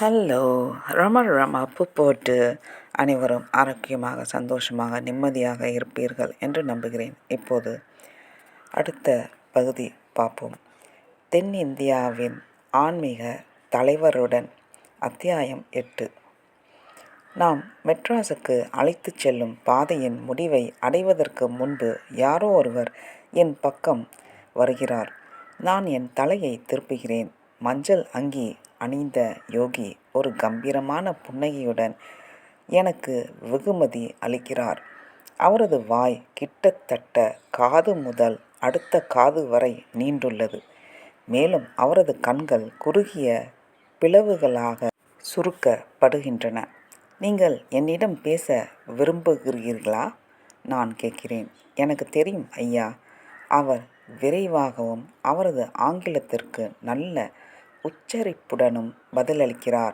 Hello. ரம ரம அப்பு போட்டு அனைவரும் ஆரோக்கியமாக சந்தோஷமாக நிம்மதியாக இருப்பீர்கள் என்று நம்புகிறேன். இப்போது அடுத்த பகுதி பார்ப்போம். தென்னிந்தியாவின் ஆன்மீக தலைவருடன் அத்தியாயம் எட்டு. நாம் மெட்ராஸுக்கு அழைத்துச் செல்லும் பாதையின் முடிவை அடைவதற்கு முன்பு யாரோ ஒருவர் என் பக்கம் வருகிறார். நான் என் தலையை திருப்புகிறேன். மஞ்சள் அங்கி அணிந்த யோகி ஒரு கம்பீரமான புன்னகையுடன் எனக்கு வெகுமதி அளிக்கிறார். அவரது வாய் கிட்டத்தட்ட காது முதல் அடுத்த காது வரை நீண்டுள்ளது. மேலும் அவரது கண்கள் குறுகிய பிளவுகளாக சுருக்கப்படுகின்றன. நீங்கள் என்னிடம் பேச விரும்புகிறீர்களா? நான் கேட்கிறேன். எனக்கு தெரியும் ஐயா. அவர் விரைவாகவும் அவரது ஆங்கிலத்திற்கு நல்ல உச்சரிப்புடனும் பதிலளிக்கிறார்.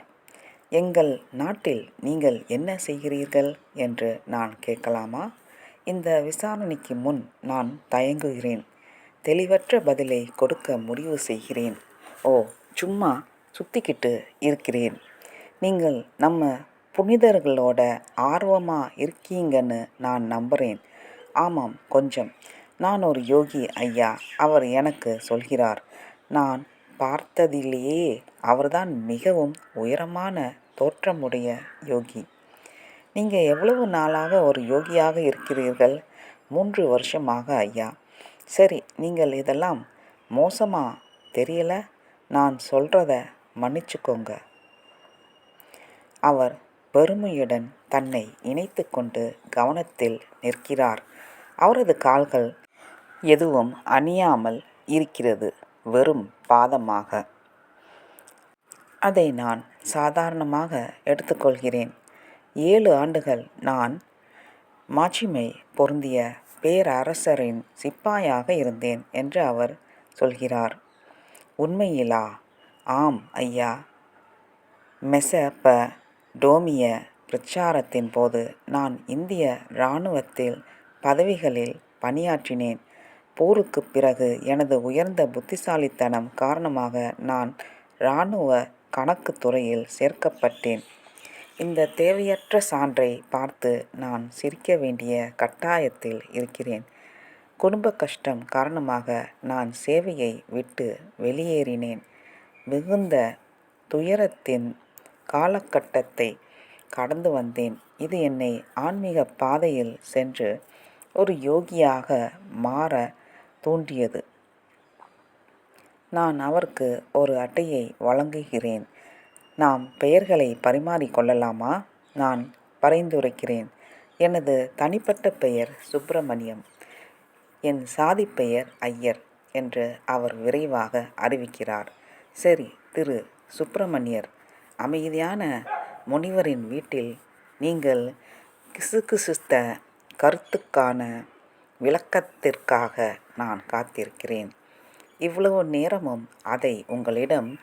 எங்கள் நாட்டில் நீங்கள் என்ன செய்கிறீர்கள்? என்று நான் கேட்கலாமா? இந்த விசாரணைக்கு முன் நான் தயங்குகிறேன். தெளிவற்ற பதிலை கொடுக்க முடிவு செய்கிறேன். ஓ சும்மா சுத்திக்கிட்டு இருக்கிறேன். நீங்கள் நம்ம புனிதர்களோட ஆர்வமாக இருக்கீங்கன்னு நான் நம்புகிறேன் ஆமாம் கொஞ்சம். நான் ஒரு யோகி ஐயா. அவர் எனக்கு சொல்கிறார். நான் பார்த்ததிலேயே அவர்தான் மிகவும் உயரமான தோற்றமுடைய யோகி. நீங்கள் எவ்வளவு நாளாக ஒரு யோகியாக இருக்கிறீர்கள்? மூன்று வருஷமாக ஐயா. சரி நீங்கள் இதெல்லாம் மோசமாக தெரியல? நான் சொல்கிறத மன்னிச்சுக்கோங்க. அவர் பெருமையுடன் தன்னை இணைத்து கொண்டு கவனத்தில் நிற்கிறார். அவரது கால்கள் எதுவும் அணியாமல் இருக்கிறது. வெறும் பாதமாக அதை நான் சாதாரணமாக எடுத்துக்கொள்கிறேன். ஏழு ஆண்டுகள் நான் மாட்சிமை பொருந்திய பேரரசரின் சிப்பாயாக இருந்தேன் என்று அவர் சொல்கிறார். உண்மையிலா? ஆம் ஐயா. மெசப்ப டோமிய பிரச்சாரத்தின் போது நான் இந்திய இராணுவத்தில் பதவிகளில் பணியாற்றினேன். போருக்குப் பிறகு எனது உயர்ந்த புத்திசாலித்தனம் காரணமாக நான் இராணுவ கணக்கு துறையில் சேர்க்கப்பட்டேன். இந்த தேவையற்ற சான்றை பார்த்து நான் சிரிக்க வேண்டிய கட்டாயத்தில் இருக்கிறேன். குடும்ப கஷ்டம் காரணமாக நான் சேவையை விட்டு வெளியேறினேன். மிகுந்த துயரத்தின் காலகட்டத்தை கடந்து வந்தேன். இது என்னை ஆன்மீக பாதையில் சென்று ஒரு யோகியாக மாற தூண்டியது நான் அவருக்கு ஒரு அட்டையை வழங்குகிறேன். நாம் பெயர்களை பரிமாறிக்கொள்ளலாமா நான் பரிந்துரைக்கிறேன். எனது தனிப்பட்ட பெயர் சுப்பிரமணியம். என் சாதி பெயர் ஐயர் என்று அவர் விரைவாக அறிவிக்கிறார். சரி திரு சுப்பிரமணியர் அமைதியான முனிவரின் வீட்டில் நீங்கள் கிசுகிசுத்த கருத்துக்கான விளக்கத்திற்காக நான் காத்திருக்கிறேன். இவ்வளவு நேரமும் அதை உங்களிடம்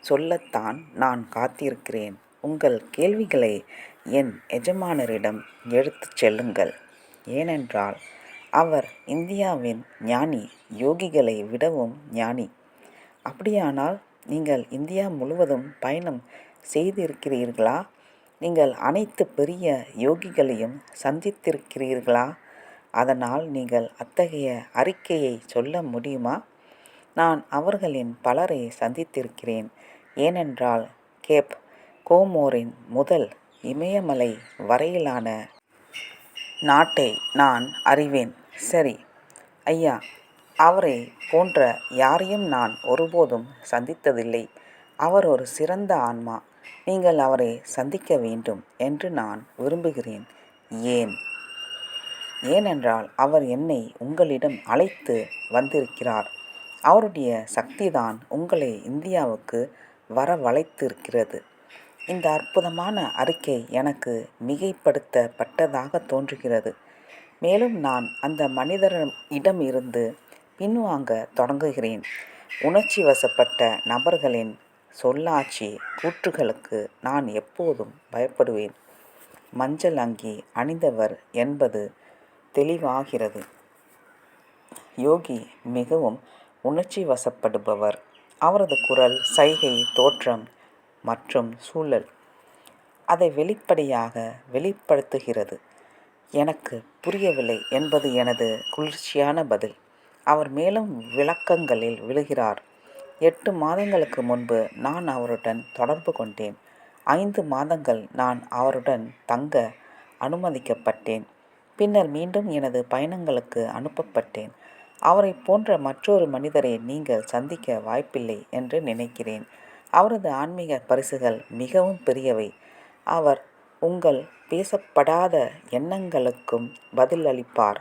சொல்லத்தான் நான் காத்திருக்கிறேன். உங்கள் கேள்விகளை என் எஜமானரிடம் எடுத்துச் செல்லுங்கள். ஏனென்றால் அவர் இந்தியாவின் ஞானி யோகிகளை விடவும் ஞானி. அப்படியானால் நீங்கள் இந்தியா முழுவதும் பயணம் செய்திருக்கிறீர்களா? நீங்கள் அனைத்து பெரிய யோகிகளையும் சந்தித்திருக்கிறீர்களா? அதனால் நீங்கள் அத்தகைய அறிக்கையை சொல்ல முடியுமா? நான் அவர்களின் பலரை சந்தித்திருக்கிறேன். ஏனென்றால் கேப் கோமோரின் முதல் இமயமலை வரையிலான நாட்டை நான் அறிவேன். சரி ஐயா அவரை போன்ற யாரையும் நான் ஒருபோதும் சந்தித்ததில்லை. அவர் ஒரு சிறந்த ஆன்மா. நீங்கள் அவரை சந்திக்க வேண்டும் என்று நான் விரும்புகிறேன். ஏன்? ஏனென்றால் அவர் என்னை உங்களிடம் அழைத்து வந்திருக்கிறார். அவருடைய சக்திதான் உங்களை இந்தியாவுக்கு வரவழைத்திருக்கிறது. இந்த அற்புதமான அறிக்கை எனக்கு மிகைப்படுத்தப்பட்டதாக தோன்றுகிறது. மேலும் நான் அந்த மனிதரிடம் இருந்து பின்வாங்க தொடங்குகிறேன். உணர்ச்சி வசப்பட்ட நபர்களின் சொல்லாட்சி கூற்றுகளுக்கு நான் எப்போதும் பயப்படுவேன். மஞ்சள் அங்கி அணிந்தவர் என்பது தெளிவாகிறது. யோகி மிகவும் உணர்ச்சி வசப்படுபவர் அவரது குரல் சைகை தோற்றம் மற்றும் சூழல் அதை வெளிப்படையாக வெளிப்படுத்துகிறது. எனக்கு புரியவில்லை என்பது எனது குளிர்ச்சியான பதில். அவர் மேலும் விளக்கங்களில் விழுகிறார். எட்டு மாதங்களுக்கு முன்பு நான் அவருடன் தொடர்பு கொண்டேன். ஐந்து மாதங்கள் நான் அவருடன் தங்க அனுமதிக்கப்பட்டேன். பின்னர் மீண்டும் எனது பயணங்களுக்கு அனுப்பப்பட்டேன். அவரை போன்ற மற்றொரு மனிதரை நீங்கள் சந்திக்க வாய்ப்பில்லை என்று நினைக்கிறேன். அவரது ஆன்மீக பரிசுகள் மிகவும் பெரியவை. அவர் உங்கள் பேசப்படாத எண்ணங்களுக்கும் பதிலளிப்பார்.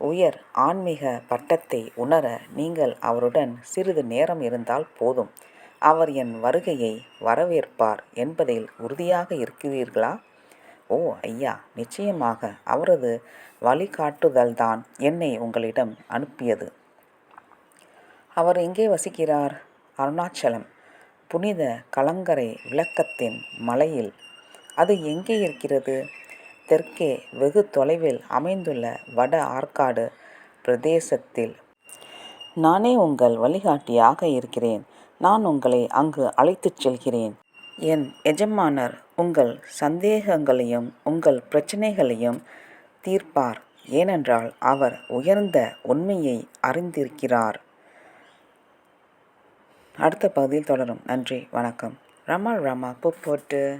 உயர் ஆன்மீக பட்டத்தை உணர நீங்கள் அவருடன் சிறிது நேரம் இருந்தால் போதும். அவர் என் வருகையை வரவேற்பார் என்பதில் உறுதியாக இருக்கிறீர்களா? ஓ ஐயா நிச்சயமாக அவரது வழிகாட்டுதல்தான் என்னை உங்களிடம் அனுப்பியது. அவர் எங்கே வசிக்கிறார்? அருணாச்சலம் புனித கலங்கரை விளக்கத்தின் மலையில். அது எங்கே இருக்கிறது? தெற்கே வெகு தொலைவில் அமைந்துள்ள வட ஆற்காடு பிரதேசத்தில். நானே உங்கள் வழிகாட்டியாக இருக்கிறேன். நான் உங்களை அங்கு அழைத்துச் செல்கிறேன். என் எஜமானர் உங்கள் சந்தேகங்களையும் உங்கள் பிரச்சனைகளையும் தீர்ப்பார். ஏனென்றால் அவர் உயர்ந்த உண்மையை அறிந்திருக்கிறார். அடுத்த பகுதியில் தொடரும். நன்றி வணக்கம். ரமா ரமா புப்போட்டு